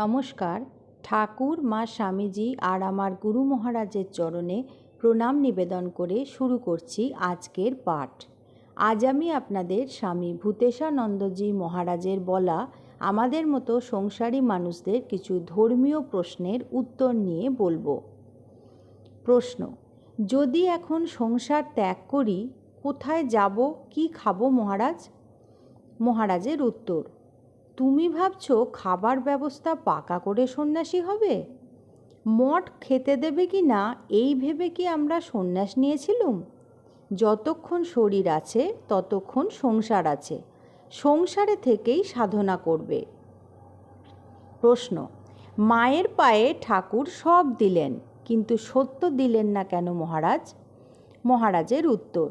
নমস্কার। ঠাকুর, মা স্বামীজি আর আমার গুরু মহারাজের চরণে প্রণাম নিবেদন করে শুরু করছি আজকের পাঠ। আজ আমি আপনাদের স্বামী ভূতেশানন্দজি মহারাজের বলা আমাদের মতো সংসারী মানুষদের কিছু ধর্মীয় প্রশ্নের উত্তর নিয়ে বলব। প্রশ্ন, যদি এখন সংসার ত্যাগ করি, কোথায় যাব, কি খাব মহারাজ? মহারাজের উত্তর তুমি ভাবছ খাবার ব্যবস্থা পাকা করে সন্ন্যাসী হবে? মঠ খেতে দেবে কি না, এই ভেবে কি আমরা সন্ন্যাস নিয়েছিলুম? যতক্ষণ শরীর আছে, ততক্ষণ সংসার আছে। সংসারে থেকেই সাধনা করবে। প্রশ্ন, মায়ের পায়ে ঠাকুর সব দিলেন, কিন্তু সত্য দিলেন না কেন মহারাজ? মহারাজের উত্তর,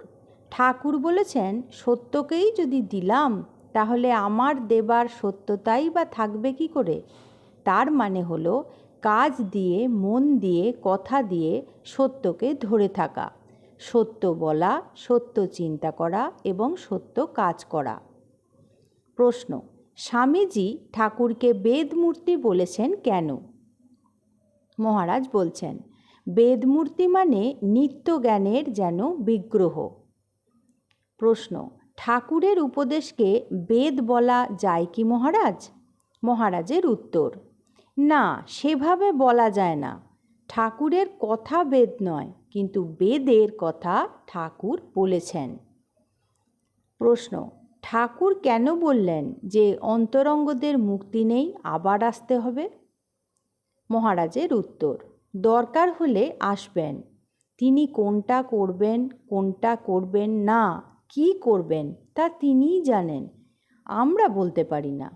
ঠাকুর বলেছেন, সত্যকেই যদি দিলাম তাহলে আমার দেবার সত্যতাই বা থাকবে কি করে? তার মানে হলো, কাজ দিয়ে, মন দিয়ে, কথা দিয়ে, সত্যকে ধরে থাকা। সত্য বলা, সত্য চিন্তা করা এবং সত্য কাজ করা। প্রশ্ন, স্বামীজি ঠাকুরকে বেদমূর্তি বলেছেন কেন? মহারাজ বলছেন, বেদমূর্তি মানে নিত্য জ্ঞানের যেন বিগ্রহ। প্রশ্ন ঠাকুরের উপদেশকে বেদ বলা যায় কি মহারাজ? মহারাজের উত্তর, না, সেভাবে বলা যায় না। ঠাকুরের কথা বেদ নয়, কিন্তু বেদের কথা ঠাকুর বলেছেন। প্রশ্ন, ঠাকুর কেন বললেন যে অন্তরঙ্গদের মুক্তি নেই, আবার আসতে হবে? মহারাজের উত্তর, দরকার হলে আসবেন। তিনি কোনটা করবেন কোনটা করবেন না কি করবেন তা তিনিই জানেন। আমরা বলতে পারি না।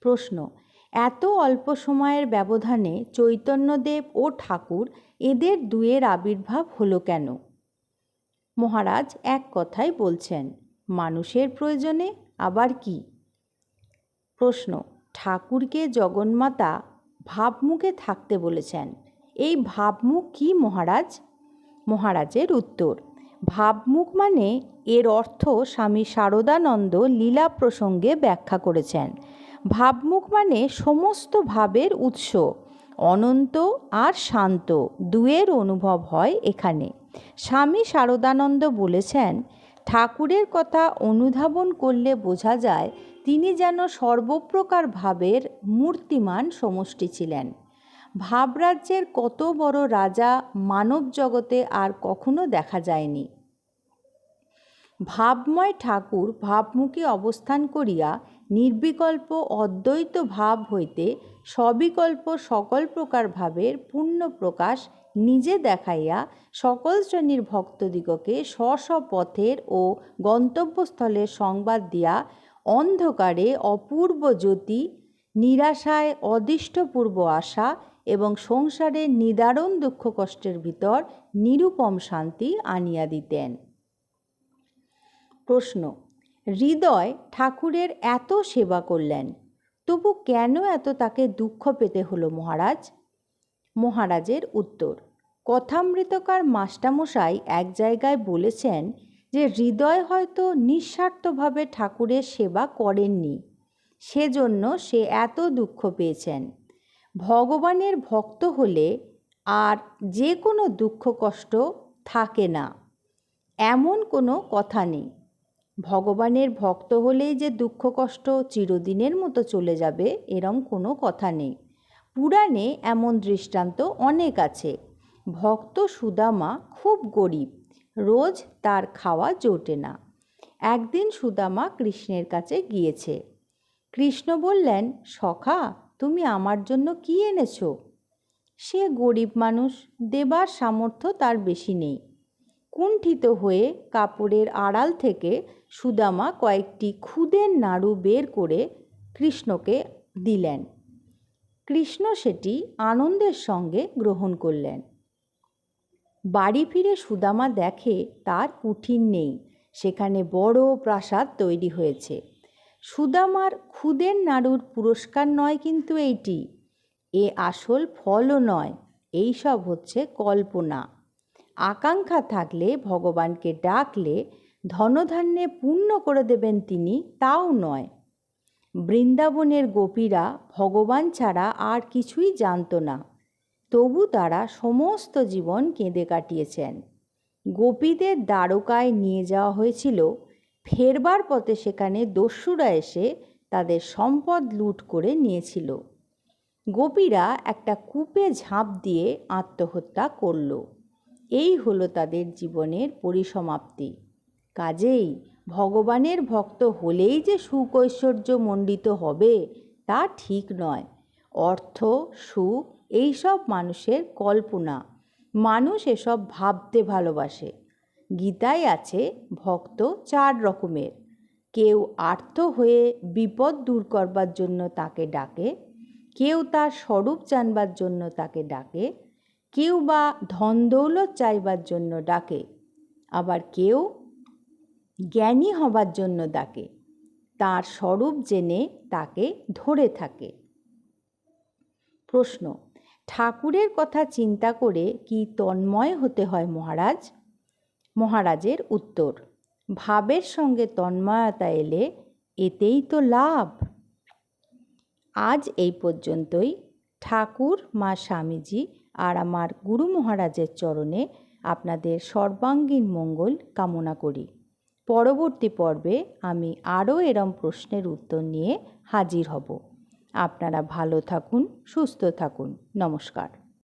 প্রশ্ন, এত অল্প সময়ের ব্যবধানে চৈতন্যদেব ও ঠাকুর এদের দুয়ের আবির্ভাব হলো কেন? মহারাজ এক কথাই বলছেন, মানুষের প্রয়োজনে আবার কি? প্রশ্ন, ঠাকুরকে জগন্মাতা ভাবমুখে থাকতে বলেছেন, এই ভাবমুখ কি মহারাজ? মহারাজের উত্তর ভাবমুখ মানে এর অর্থ স্বামী শারদানন্দ লীলা প্রসঙ্গে ব্যাখ্যা করেছেন। ভাবমুখ মানে সমস্ত ভাবের উৎস, অনন্ত আর শান্ত, দুয়ের অনুভব হয় এখানে। স্বামী শারদানন্দ বলেছেন, ঠাকুরের কথা অনুধাবন করলে বোঝা যায় তিনি যেন সর্বপ্রকার ভাবের মূর্তিমান সমষ্টি ছিলেন। ভাবরাজ্যের কত বড় রাজা মানব জগতে আর কখনো দেখা যায়নি। ভাবময় ঠাকুর ভাবমুখে অবস্থান করিয়া নির্বিকল্প অদ্বৈত ভাব হইতে সবিকল্প সকল প্রকার ভাবের পূর্ণ প্রকাশ নিজে দেখাইয়া সকল শ্রেণির ভক্তদিগকে স্ব স্ব পথের ও গন্তব্যস্থলের সংবাদ দিয়া অন্ধকারে অপূর্ব জ্যোতি, নিরাশায় অদিষ্টপূর্ব আশা এবং সংসারের নিদারণ দুঃখ কষ্টের ভিতর নিরুপম শান্তি আনিয়া দিতেন। প্রশ্ন, হৃদয় ঠাকুরের এত সেবা করলেন, তবু কেন এত তাকে দুঃখ পেতে হলো মহারাজ? মহারাজের উত্তর, কথামৃতকার মাস্টামশাই এক জায়গায় বলেছেন যে হৃদয় হয়তো নিঃস্বার্থভাবে ঠাকুরের সেবা করেননি, সেজন্য সে এত দুঃখ পেয়েছেন। ভগবানের ভক্ত হলে আর যে কোনো দুঃখ কষ্ট থাকে না। এমন কোনো কথা নেই। ভগবানের ভক্ত হলেই যে দুঃখ কষ্ট চিরদিনের মতো চলে যাবে এরম কোনো কথা নেই। পুরাণে এমন দৃষ্টান্ত অনেক আছে। ভক্ত সুদামা খুব গরিব, রোজ তার খাওয়া জোটে না। একদিন সুদামা কৃষ্ণের কাছে গিয়েছে। কৃষ্ণ বললেন, সখা তুমি আমার জন্য কি এনেছো? সে গরিব মানুষ, দেবার সামর্থ্য তার বেশি নেই। কুণ্ঠিত হয়ে কাপড়ের আড়াল থেকে সুদামা কয়েকটি খুদের নাড়ু বের করে কৃষ্ণকে দিলেন। কৃষ্ণ সেটি আনন্দের সঙ্গে গ্রহণ করলেন। বাড়ি ফিরে সুদামা দেখে তার কুঠির নেই, সেখানে বড় প্রাসাদ তৈরি হয়েছে। সুদামার খুদের নাড়ুর পুরস্কার নয় কিন্তু এইটি। এ আসল ফলও নয়, এইসব হচ্ছে কল্পনা। আকাঙ্ক্ষা থাকলে ভগবানকে ডাকলে ধনধান্যে পূর্ণ করে দেবেন তিনি, তাও নয়। বৃন্দাবনের গোপীরা ভগবান ছাড়া আর কিছুই জানতো না। তবু তারা সমস্ত জীবন কেঁদে কাটিয়েছেন। গোপীদের দ্বারকায় নিয়ে যাওয়া হয়েছিল ফেরবার পথে সেখানে দস্যুরা এসে তাদের সম্পদ লুট করে নিয়েছিল। গোপীরা একটা কূপে ঝাঁপ দিয়ে আত্মহত্যা করল। এই হলো তাদের জীবনের পরিসমাপ্তি। কাজেই ভগবানের ভক্ত হলেই যে সুকৈশ্বর্য মণ্ডিত হবে তা ঠিক নয়। অর্থ, সুখ, এইসব মানুষের কল্পনা। মানুষ এসব ভাবতে ভালোবাসে। গীতায় আছে, ভক্ত চার রকমের। কেউ আর্থ হয়ে বিপদ দূর করবার জন্য তাকে ডাকে, কেউ তার স্বরূপ জানবার জন্য তাকে ডাকে, কেউ বা ধন দৌলত চাইবার জন্য ডাকে, আবার কেউ জ্ঞানী হবার জন্য ডাকে, তার স্বরূপ জেনে তাকে ধরে থাকে। প্রশ্ন, ঠাকুরের কথা চিন্তা করে কি তন্ময় হতে হয় মহারাজ? মহারাজের উত্তর, ভাবের সঙ্গে তন্ময়তা এলে এতেই তো লাভ। আজ এই পর্যন্তই। ঠাকুর, মা স্বামীজি আর আমার গুরু মহারাজের চরণে আপনাদের সর্বাঙ্গীন মঙ্গল কামনা করি। পরবর্তী পর্বে আমি আরও এরম প্রশ্নের উত্তর নিয়ে হাজির হব। আপনারা ভালো থাকুন, সুস্থ থাকুন। নমস্কার।